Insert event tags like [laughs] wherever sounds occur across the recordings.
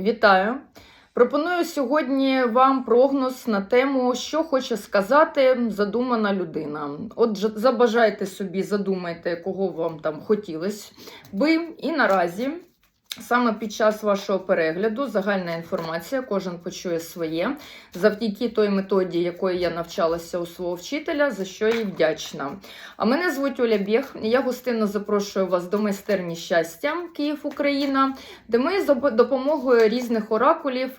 Вітаю! Пропоную сьогодні вам прогноз на тему, що хоче сказати задумана людина. Отже, забажайте собі, задумайте, кого вам там хотілось би. І наразі, саме під час вашого перегляду, загальна інформація, кожен почує своє, завдяки той методі, якої я навчалася у свого вчителя, за що їй вдячна. А мене звуть Оля Бєх. Я гостинно запрошую вас до майстерні щастя Київ, Україна, де ми за допомогою різних оракулів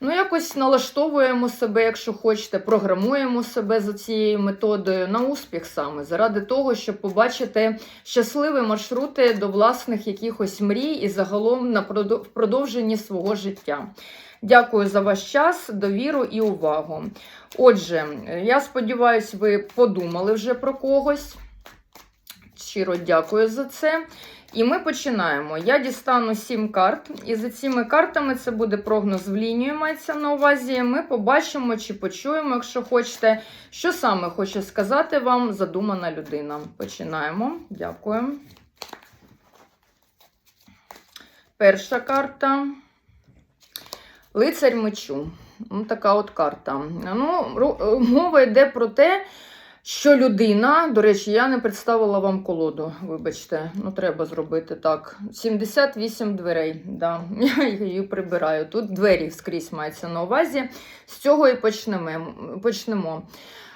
ну якось налаштовуємо себе, якщо хочете, програмуємо себе за цією методою на успіх саме, заради того, щоб побачити щасливі маршрути до власних якихось мрій і загалом на продовженні свого життя. Дякую за ваш час, довіру і увагу. Отже, я сподіваюся, ви подумали вже про когось. Щиро дякую за це. І ми починаємо. Я дістану сім карт, і за цими картами це буде прогноз в лінію, мається на увазі. Ми побачимо чи почуємо, якщо хочете, що саме хоче сказати вам задумана людина. Починаємо. Дякую. Перша карта. Лицарь мечу. Ну, така от карта. Ну, мова йде про те, що людина, до речі, я не представила вам колоду, вибачте, ну треба зробити так. 78 дверей, да. [laughs] я її прибираю. Тут двері скрізь мається на увазі. З цього і почнемо.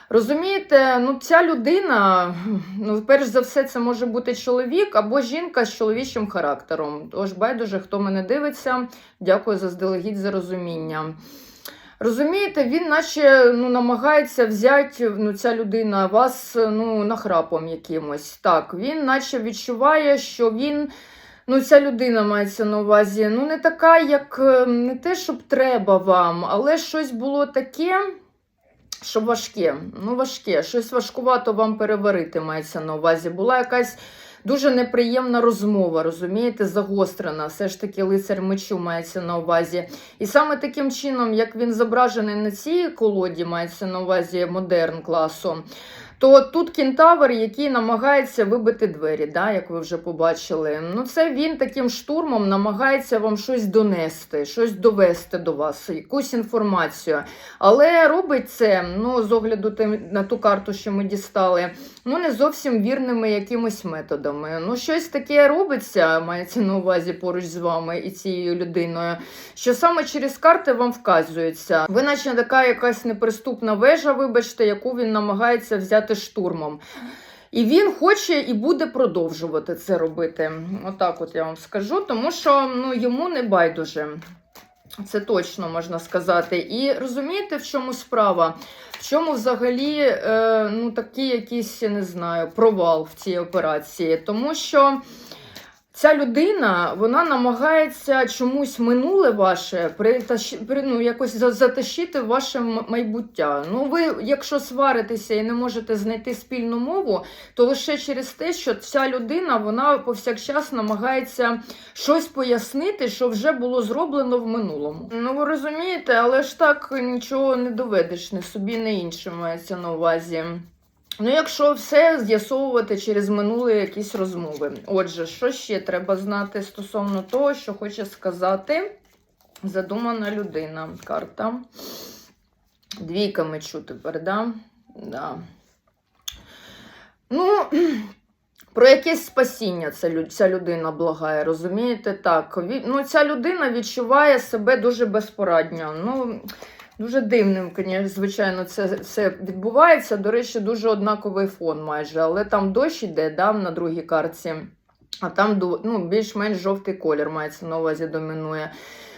Розумієте, ну ця людина, ну, перш за все, це може бути чоловік або жінка з чоловічим характером. Тож байдуже, хто мене дивиться, дякую заздалегідь за розуміння. Розумієте, він наче ну, намагається взяти ну, ця людина вас ну, нахрапом якимось. Так, він наче відчуває, що він, ну, ця людина мається на увазі, ну, не така, як е, не те, щоб треба вам, але щось було таке. Що важке, ну важке, щось важкувато вам переварити мається на увазі. Була якась дуже неприємна розмова, розумієте, загострена. Все ж таки лицар мечу мається на увазі. І саме таким чином, як він зображений на цій колоді, мається на увазі модерн класу. То тут кентавр, який намагається вибити двері, да, як ви вже побачили. Ну, це він таким штурмом намагається вам щось донести, щось довести до вас, якусь інформацію. Але робить це, ну, з огляду на ту карту, що ми дістали, ну, не зовсім вірними якимось методами. Ну, щось таке робиться, мається на увазі поруч з вами і цією людиною, що саме через карти вам вказується. Ви, наче така якась неприступна вежа, вибачте, яку він намагається взяти штурмом. І він хоче і буде продовжувати це робити. Отак, от я вам скажу, тому що ну, йому не байдуже. Це точно можна сказати. І розумієте, в чому справа? Чому взагалі е, ну, такий якийсь, я не знаю, провал в цій операції? Тому що ця людина вона намагається чомусь минуле ваше притащ... при- ну, якось за- затащити ваше майбуття. Ну, ви, якщо сваритеся і не можете знайти спільну мову, то лише через те, що ця людина вона повсякчас намагається щось пояснити, що вже було зроблено в минулому. Ну ви розумієте, але ж так нічого не доведеш, не собі, не іншим мається на увазі. Ну, якщо все з'ясовувати через минулі якісь розмови. Отже, що ще треба знати стосовно того, що хоче сказати задумана людина. Карта. Двійка мечу тепер, да? Да. Ну, [clears throat] про якесь спасіння ця, людина благає, розумієте? Так, ну, ця людина відчуває себе дуже безпорадньо. Ну, дуже дивним, звичайно, це все відбувається. До речі, дуже однаковий фон майже, але там дощ іде да, на другій картці, а там ну, більш-менш жовтий колір мається на увазі домінує.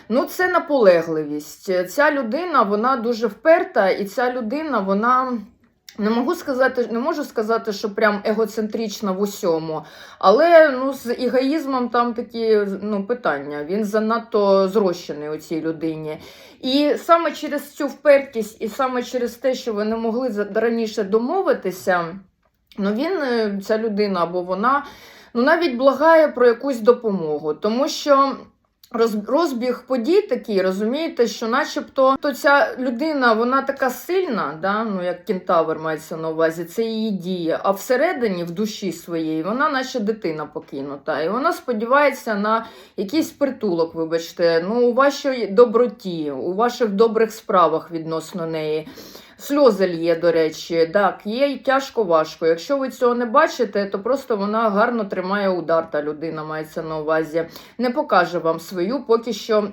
Ну, це наполегливість. Ця людина, вона дуже вперта, і ця людина, вона. Не можу сказати, не можу сказати, що прям егоцентрична в усьому, але ну, з егоїзмом там такі ну, питання. Він занадто зрощений у цій людині. І саме через цю впертість, і саме через те, що ви не могли раніше домовитися, ну він, е, ця людина або вона, ну навіть благає про якусь допомогу, тому що. Роз- розбіг подій такий, розумієте, що начебто то ця людина вона така сильна, да? ну як кентавр мається на увазі, це її діє. А всередині, в душі своєї, вона наче дитина покинута. І вона сподівається на якийсь притулок, вибачте, ну, у вашій доброті, у ваших добрих справах відносно неї. Сльози лє, до речі, так, є і тяжко важко. Якщо ви цього не бачите, то просто вона гарно тримає удар, та людина мається на увазі. Не покаже вам свою поки що.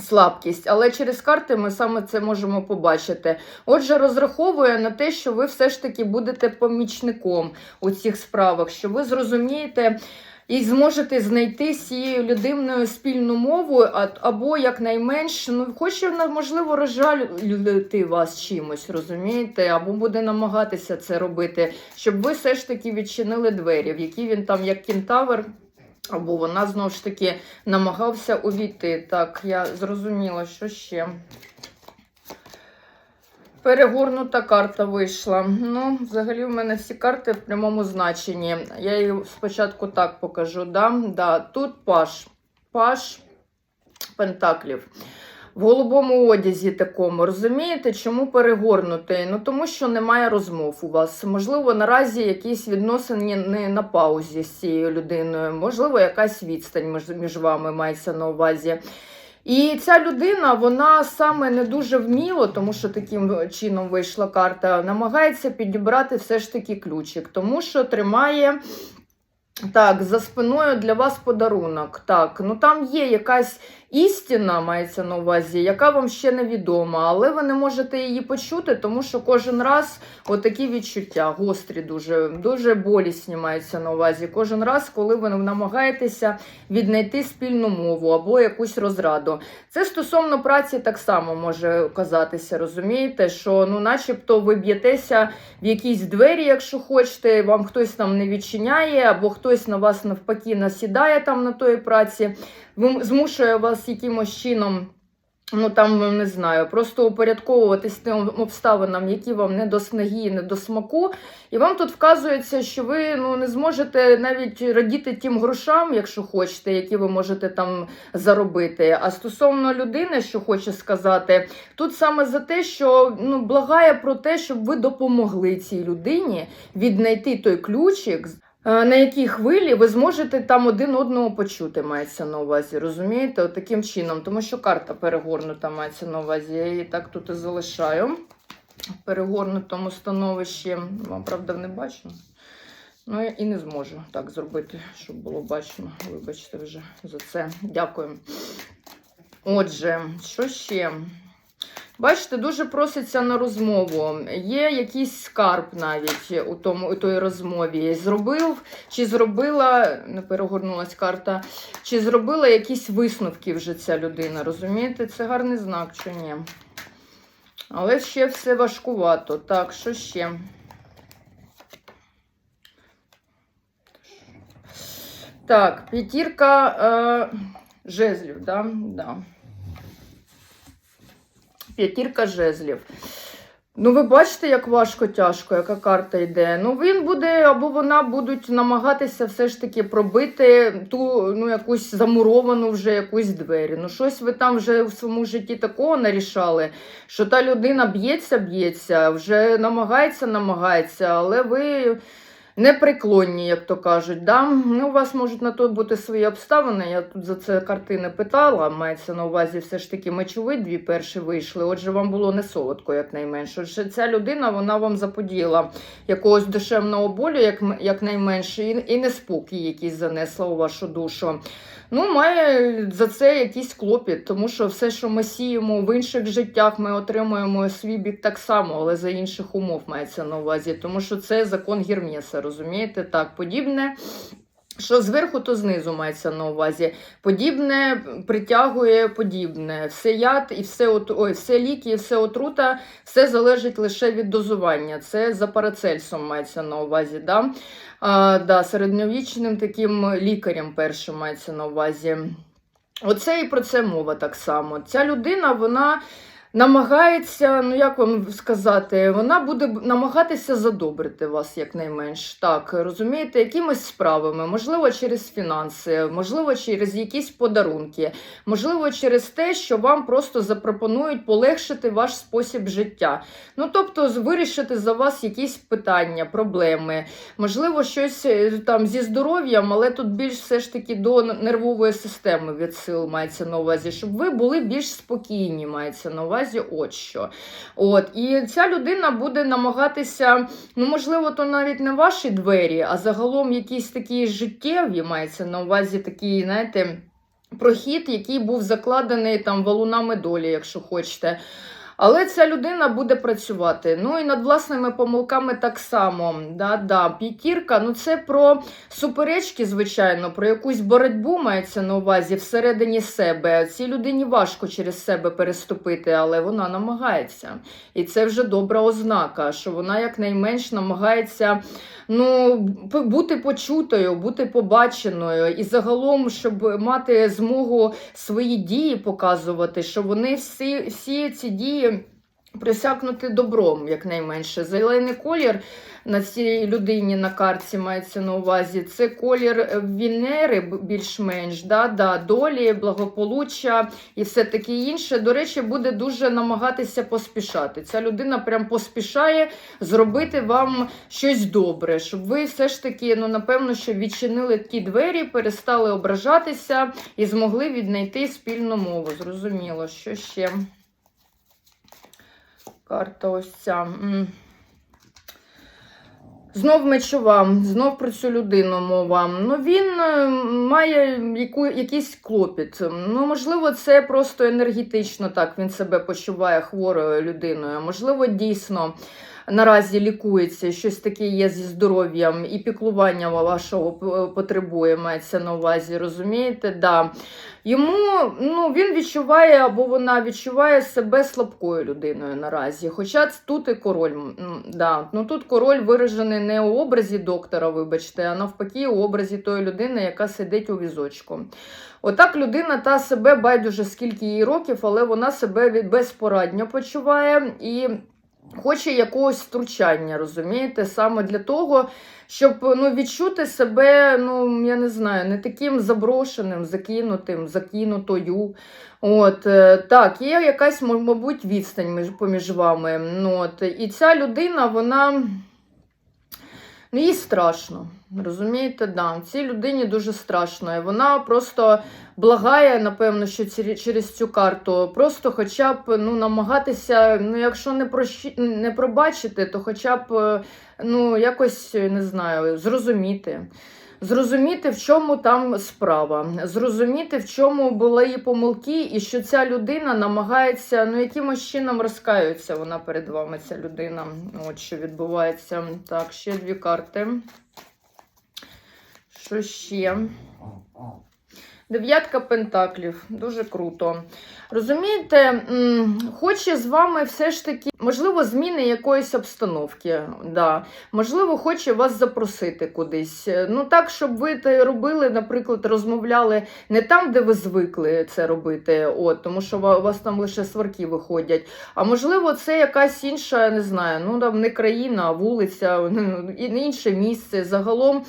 Слабкість, але через карти ми саме це можемо побачити. Отже, розраховує на те, що ви все ж таки будете помічником у цих справах, що ви зрозумієте і зможете знайти з цією людиною спільну мову, або якнайменш, ну, хоче, можливо, розжалювати вас чимось, розумієте, або буде намагатися це робити, щоб ви все ж таки відчинили двері, в які він там, як кентавр, або вона знову ж таки намагався увійти. Так, я зрозуміла, що ще. Перегорнута карта вийшла. Ну, взагалі, в мене всі карти в прямому значенні. Я її спочатку так покажу. Да? Да. Тут паш. Паш пентаклів. В голубому одязі такому. Розумієте, чому перегорнутий? Ну тому що немає розмов у вас. Можливо, наразі якісь відносини не на паузі з цією людиною, можливо, якась відстань між, вами мається на увазі. І ця людина, вона саме не дуже вміло, тому що таким чином вийшла карта, намагається підібрати все ж таки ключик, тому що тримає. Так, за спиною для вас подарунок. Так, ну там є якась істина, мається на увазі, яка вам ще невідома, але ви не можете її почути, тому що кожен раз отакі відчуття гострі, дуже, дуже болісні мається на увазі. Кожен раз, коли ви намагаєтеся віднайти спільну мову або якусь розраду. Це стосовно праці так само може казатися, розумієте, що ну, начебто ви б'єтеся в якісь двері, якщо хочете, вам хтось там не відчиняє, або хтось на вас навпаки насідає там на тої праці, змушує вас якимось чином. Ну там не знаю, просто упорядковуватись тим обставинам, які вам не до снаги, не до смаку. І вам тут вказується, що ви ну не зможете навіть радіти тим грошам, якщо хочете, які ви можете там заробити. А стосовно людини, що хоче сказати, тут саме за те, що ну благає про те, щоб ви допомогли цій людині віднайти той ключик. Е, На якій хвилі ви зможете там один одного почути, мається на увазі, розумієте? От таким чином, тому що карта перегорнута мається на увазі. Я її так тут і залишаю в перегорнутому становищі. Вам, правда, не бачу. Ну, я і не зможу так зробити, щоб було бачно. Вибачте вже за це. Дякую. Отже, що ще? Бачите, дуже проситься на розмову. Є якийсь скарб навіть у тому у той розмові. Зробив чи зробила, не перегорнулась карта, чи зробила якісь висновки вже ця людина. Розумієте, це гарний знак чи ні? Але ще все важкувато. Так, що ще? Так, п'ятірка е, жезлів, да? Да. П'ятірка жезлів. Ну, ви бачите, як важко тяжко, яка карта йде. Ну, він буде або вона будуть намагатися все ж таки пробити ту ну, якусь замуровану вже якусь двері. Ну, щось ви там вже в своєму житті такого нарішали, що та людина б'ється, б'ється, вже намагається, намагається, але ви непреклонні, як то кажуть. Да? Ну, у вас можуть на то бути свої обставини. Я тут за це картини питала. Мається на увазі все ж таки мечові дві перші вийшли. Отже, вам було не солодко, якнайменше. Отже, ця людина вона вам заподіяла якогось душевного болю, як, якнайменше, і, і неспокій якийсь занесла у вашу душу. Ну, має за це якийсь клопіт, тому що все, що ми сіємо в інших життях, ми отримуємо свій бік так само, але за інших умов мається на увазі, тому що це закон Гірмєса, розумієте? Так, подібне. Що зверху, то знизу мається на увазі. Подібне притягує подібне. Все яд і все от, ой, все ліки, і все отрута, все залежить лише від дозування. Це за парацельсом мається на увазі. Да? А, да, середньовічним таким лікарем першим мається на увазі. Оце і про це мова так само. Ця людина, вона намагається, ну як вам сказати, вона буде намагатися задобрити вас якнайменш. Так, розумієте, якимись справами, можливо, через фінанси, можливо, через якісь подарунки, можливо, через те, що вам просто запропонують полегшити ваш спосіб життя. Ну, тобто, вирішити за вас якісь питання, проблеми, можливо, щось е, там зі здоров'ям, але тут більш все ж таки до нервової системи від сил мається на увазі, щоб ви були більш спокійні, мається на увазі, от що. От, і ця людина буде намагатися, ну, можливо, то навіть не ваші двері, а загалом якісь такі життєві, мається на увазі такі, знаєте. Прохід, який був закладений там валунами долі, якщо хочете. Але ця людина буде працювати. Ну і над власними помилками так само. Да, да. П'ятірка, ну це про суперечки, звичайно, про якусь боротьбу мається на увазі всередині себе. Цій людині важко через себе переступити, але вона намагається. І це вже добра ознака, що вона якнайменш намагається ну, бути почутою, бути побаченою, і загалом, щоб мати змогу свої дії показувати, що вони всі, всі ці дії присякнути добром, якнайменше. Зелений колір на цій людині на карті мається на увазі. Це колір е, Венери, більш-менш, да, да, долі, благополуччя і все таке інше. До речі, буде дуже намагатися поспішати. Ця людина прям поспішає зробити вам щось добре, щоб ви все ж таки, ну напевно, що відчинили ті двері, перестали ображатися і змогли віднайти спільну мову. Зрозуміло, що ще. Карта ось ця. Знов мечова, знов про цю людину мова. Ну, він е, має яку, якийсь клопіт. Ну, можливо, це просто енергетично так він себе почуває хворою людиною. Можливо, дійсно наразі лікується, щось таке є зі здоров'ям, і піклування вашого потребує, мається на увазі, розумієте? Да. Йому ну, він відчуває або вона відчуває себе слабкою людиною наразі. Хоча тут і король. Да. Ну, тут король виражений не у образі доктора, вибачте, а навпаки, у образі тої людини, яка сидить у візочку. Отак людина та себе байдуже скільки їй років, але вона себе безпорадньо почуває і хоче якогось втручання, розумієте? Саме для того, щоб ну, відчути себе, ну я не знаю, не таким заброшеним, закинутим, закинутою. От е, так, є якась, мабуть, відстань між поміж вами. Ну, от, і ця людина, вона. Ну, їй страшно. Розумієте, да. Цій людині дуже страшно. І вона просто благає, напевно, що ці- через цю карту. Просто хоча б ну, намагатися, ну, якщо не, прощі... не пробачити, то хоча б е, ну, якось не знаю, зрозуміти. Зрозуміти, в чому там справа, зрозуміти, в чому були її помилки, і що ця людина намагається, ну, якимось чином розкаюється вона перед вами, ця людина. От що відбувається. Так, ще дві карти. Що ще? Дев'ятка пентаклів, дуже круто. Розумієте, хоче з вами все ж таки, можливо, зміни якоїсь обстановки. Да. Можливо, хоче вас запросити кудись. Ну так, щоб ви те робили, наприклад, розмовляли не там, де ви звикли це робити, от, тому що у вас там лише сварки виходять. А можливо, це якась інша, не знаю, ну там не країна, а вулиця, [laughs] інше місце. Загалом.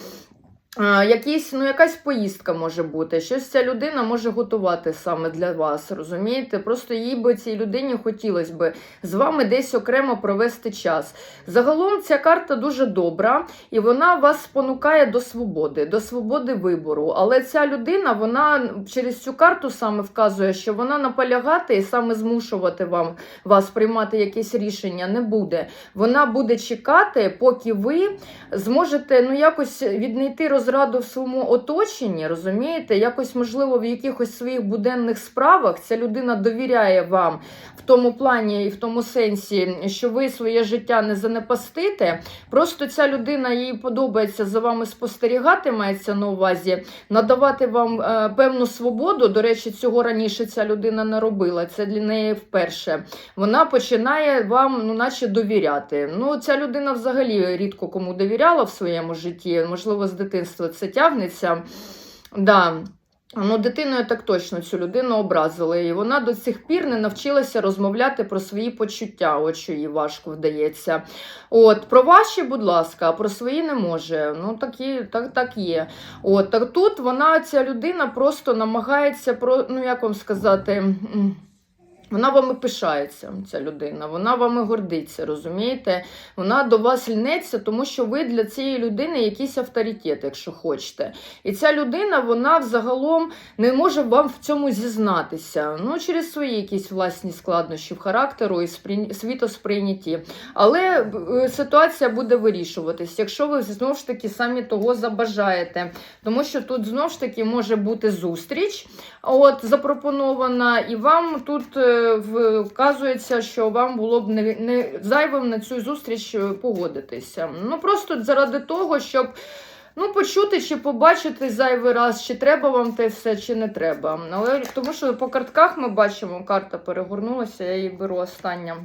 Якісь, ну, якась поїздка може бути. Щось ця людина може готувати саме для вас, розумієте? Просто їй би цій людині хотілося би з вами десь окремо провести час. Загалом ця карта дуже добра, і вона вас спонукає до свободи, до свободи вибору. Але ця людина, вона через цю карту саме вказує, що вона наполягати і саме змушувати вам вас приймати якесь рішення не буде. Вона буде чекати, поки ви зможете ну якось віднайти розраду в своєму оточенні, розумієте? Якось, можливо, в якихось своїх буденних справах ця людина довіряє вам в тому плані і в тому сенсі, що ви своє життя не занепастите. Просто ця людина їй подобається за вами спостерігати, мається на увазі, надавати вам е, певну свободу. До речі, цього раніше ця людина не робила. Це для неї вперше. Вона починає вам, ну, наче довіряти. Ну, ця людина взагалі рідко кому довіряла в своєму житті. Можливо, з дитинства це тягнеться. Да. Ну, дитиною так точно цю людину образили, і вона до цих пір не навчилася розмовляти про свої почуття, от що їй важко вдається. От, про ваші, будь ласка, а про свої не може. Ну, такі, так, так є. От, так тут вона, ця людина, просто намагається ну як вам сказати. Вона вами пишається, ця людина, вона вами гордиться, розумієте? Вона до вас льнеться, тому що ви для цієї людини якийсь авторитет, якщо хочете. І ця людина, вона взагалом не може вам в цьому зізнатися. Ну, через свої якісь власні складнощі в характеру і сприйня- світосприйнятті. Але е, ситуація буде вирішуватись, якщо ви знову ж таки самі того забажаєте. Тому що тут знову ж таки може бути зустріч, от запропонована, і вам тут е, вказується, що вам було б не, не зайвим на цю зустріч е, погодитися. Ну просто заради того, щоб. Ну, почути чи побачити зайвий раз, чи треба вам те все, чи не треба. Але тому що по картках ми бачимо, карта перегорнулася, я її беру остання.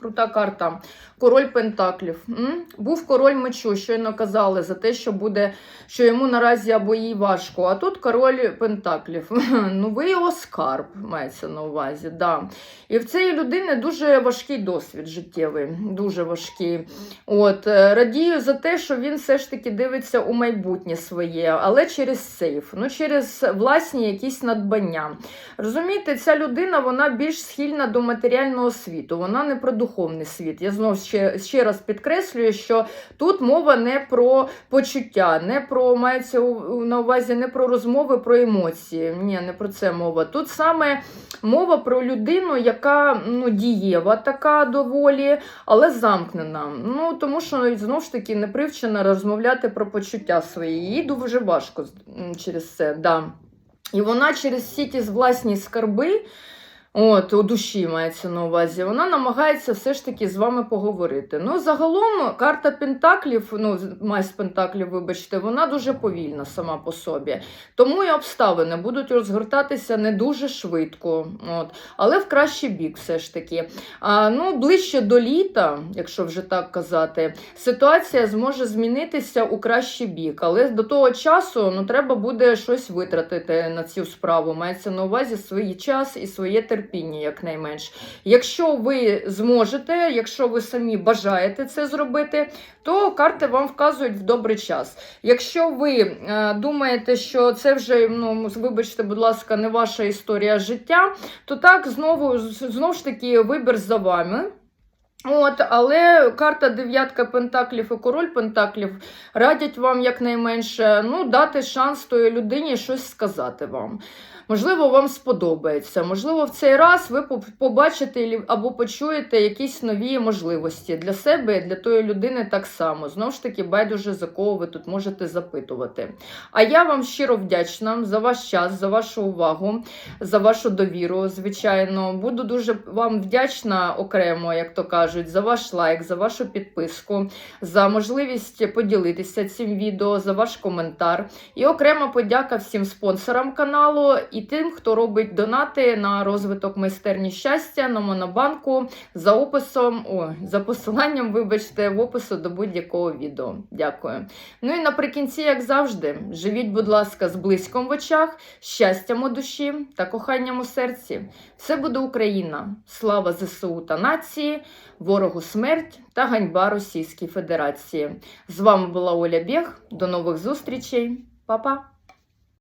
Крута карта. Король Пентаклів. М? Був король мечу, щойно казали за те, що буде, що йому наразі або їй важко. А тут король Пентаклів. [laughs] Ну, ви його скарб, мається на увазі. Да. І в цієї людини дуже важкий досвід життєвий, дуже важкий. От, е, радію за те, що він все ж таки дивиться у майбутнє своє, але через сейф, ну через власні якісь надбання. Розумієте, ця людина вона більш схильна до матеріального світу, вона не про духовний світ. Я знову ще, ще раз підкреслюю, що тут мова не про почуття, не про мається на увазі не про розмови, про емоції. Ні, не про це мова. Тут саме мова про людину, яка ну, дієва, така доволі, але замкнена. Ну тому що знову ж таки не привчена розмовляти про почуття свої. Їй дуже важко через це. Да. І вона через всі ті власні скарби. От, у душі мається на увазі, вона намагається все ж таки з вами поговорити. Ну, загалом, карта Пентаклів, ну, майсь Пентаклів, вибачте, вона дуже повільна сама по собі. Тому і обставини будуть розгортатися не дуже швидко, от, але в кращий бік все ж таки. А, ну, ближче до літа, якщо вже так казати, ситуація зможе змінитися у кращий бік. Але до того часу ну, треба буде щось витратити на цю справу. Мається на увазі свій час і своє терпіння, якнайменш. Якщо ви зможете, якщо ви самі бажаєте це зробити, то карти вам вказують в добрий час. Якщо ви е, думаєте, що це вже, ну, вибачте, будь ласка, не ваша історія життя, то так знову, знову ж таки вибір за вами. От, але карта дев'ятка пентаклів і король пентаклів радять вам якнайменше ну, дати шанс тої людині щось сказати вам. Можливо, вам сподобається. Можливо, в цей раз ви побачите або почуєте якісь нові можливості для себе і для тої людини так само. Знову ж таки, байдуже за кого ви тут можете запитувати. А я вам щиро вдячна за ваш час, за вашу увагу, за вашу довіру. Звичайно, буду дуже вам вдячна окремо, як то кажуть, за ваш лайк, за вашу підписку, за можливість поділитися цим відео, за ваш коментар. І окрема подяка всім спонсорам каналу і тим, хто робить донати на розвиток майстерні щастя на Монобанку за описом, о, за посиланням, вибачте, в опису до будь-якого відео. Дякую. Ну і наприкінці, як завжди, живіть, будь ласка, з близьком в очах, щастям у душі та коханням у серці. Все буде Україна. Слава ЗСУ та нації, ворогу смерть та ганьба Російській Федерації. З вами була Оля Бєг. До нових зустрічей. Па-па!